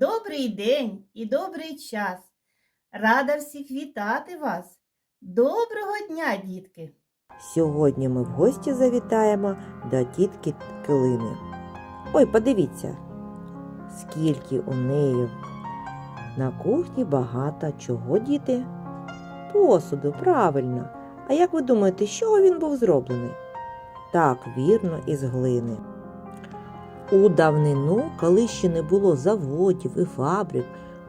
Добрий день і добрий час. Рада всіх вітати вас. Доброго дня, дітки! Сьогодні ми в гості завітаємо до тітки Килини. Ой, подивіться, скільки у неї на кухні багато чого діти? Посуду, правильно. А як ви думаєте, з чого він був зроблений? Так, вірно, із глини. У давнину, коли ще не було заводів і фабрик,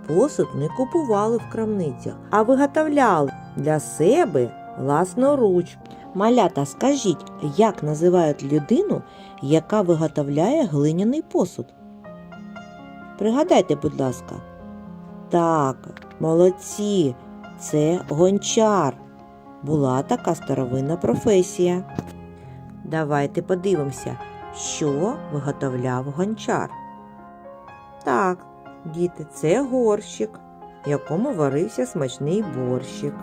посуд не купували в крамницях, а виготовляли для себе власноруч. Малята, скажіть, як називають людину, яка виготовляє глиняний посуд? Пригадайте, будь ласка. Так, молодці, це гончар. Була така старовинна професія. Давайте подивимося, що виготовляв гончар. Так, діти, це горщик, в якому варився смачний борщик.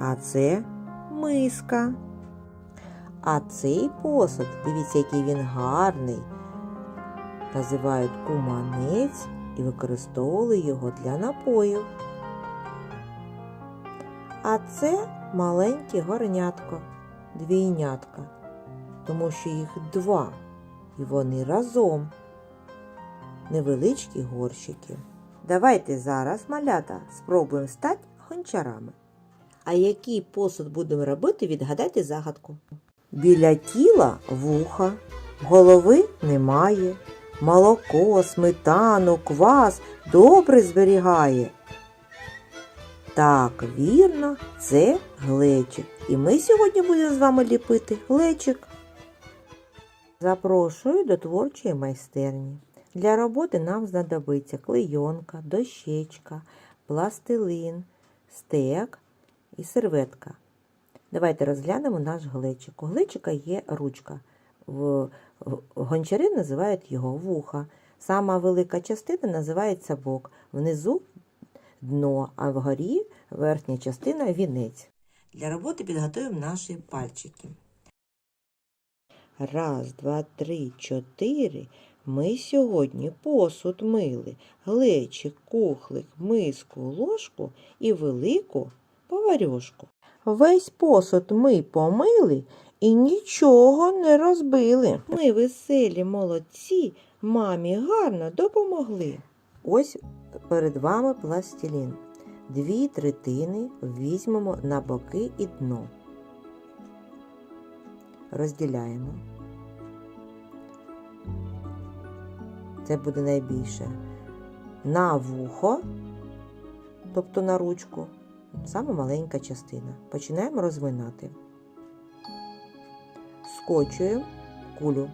А це миска. А цей посуд, дивіться, який він гарний. Називають куманець і використовували його для напоїв. А це маленьке горнятко, двійнятка, тому що їх два, і вони разом. Невеличкі горщики. Давайте зараз, малята, спробуємо стати гончарами. А який посуд будемо робити, відгадайте загадку. Біля тіла вуха, голови немає. Молоко, сметану, квас добре зберігає. Так, вірно, це глечик. І ми сьогодні будемо з вами ліпити глечик. Запрошую до творчої майстерні. Для роботи нам знадобиться клейонка, дощечка, пластилин, стек і серветка. Давайте розглянемо наш глечик. У глечика є ручка. Гончари називають його вуха. Сама велика частина називається бок. Внизу дно, а вгорі верхня частина вінець. Для роботи підготуємо наші пальчики. Раз, два, три, чотири. Ми сьогодні посуд мили, глечик, кухлик, миску, ложку і велику поварьошку. Весь посуд ми помили і нічого не розбили. Ми веселі молодці, мамі гарно допомогли. Ось перед вами пластилін. Дві третини візьмемо на боки і дно. Розділяємо. Це буде найбільше. На вухо, тобто на ручку, саме маленька частина. Починаємо розминати. Скочуємо кулю.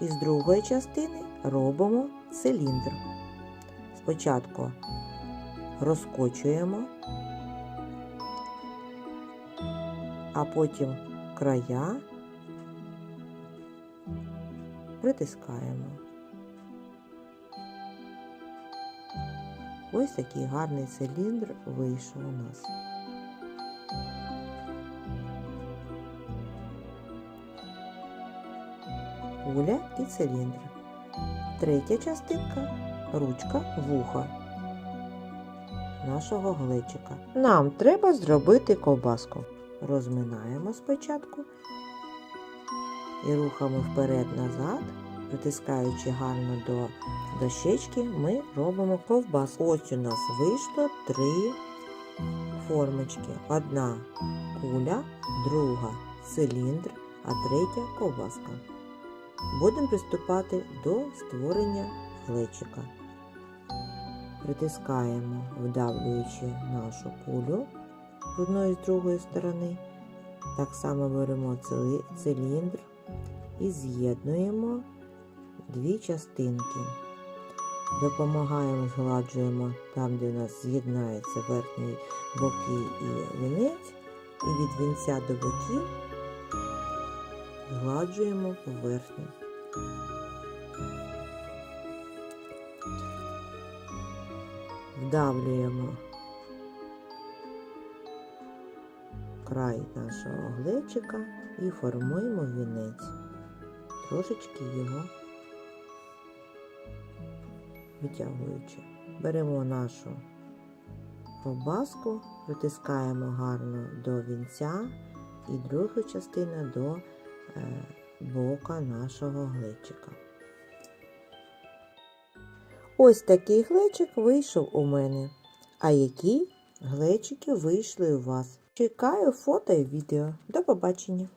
І з другої частини робимо циліндр. Спочатку розкочуємо, а потім края притискаємо. Ось такий гарний циліндр вийшов у нас. Куля і циліндр. Третя частинка ручка вуха нашого глечика. Нам треба зробити ковбаску. Розминаємо спочатку і рухаємо вперед-назад, притискаючи гарно до дощечки, ми робимо ковбаску. Ось у нас вийшло три формочки. Одна куля, друга циліндр, а третя ковбаска. Будемо приступати до створення глечика. Притискаємо, вдавлюючи нашу кулю з одної з другої сторони. Так само беремо циліндр і з'єднуємо дві частинки. Допомагаємо, згладжуємо там, де у нас з'єднається верхні боки і вінець, і від вінця до боків згладжуємо поверхню. Вдавлюємо край нашого глечика і формуємо вінець. трошечки його витягуючи. Беремо нашу ковбаску, притискаємо гарно до вінця і другу частину до е, бока нашого глечика. Ось такий глечик вийшов у мене. А які глечики вийшли у вас? Чекаю фото і відео. До побачення!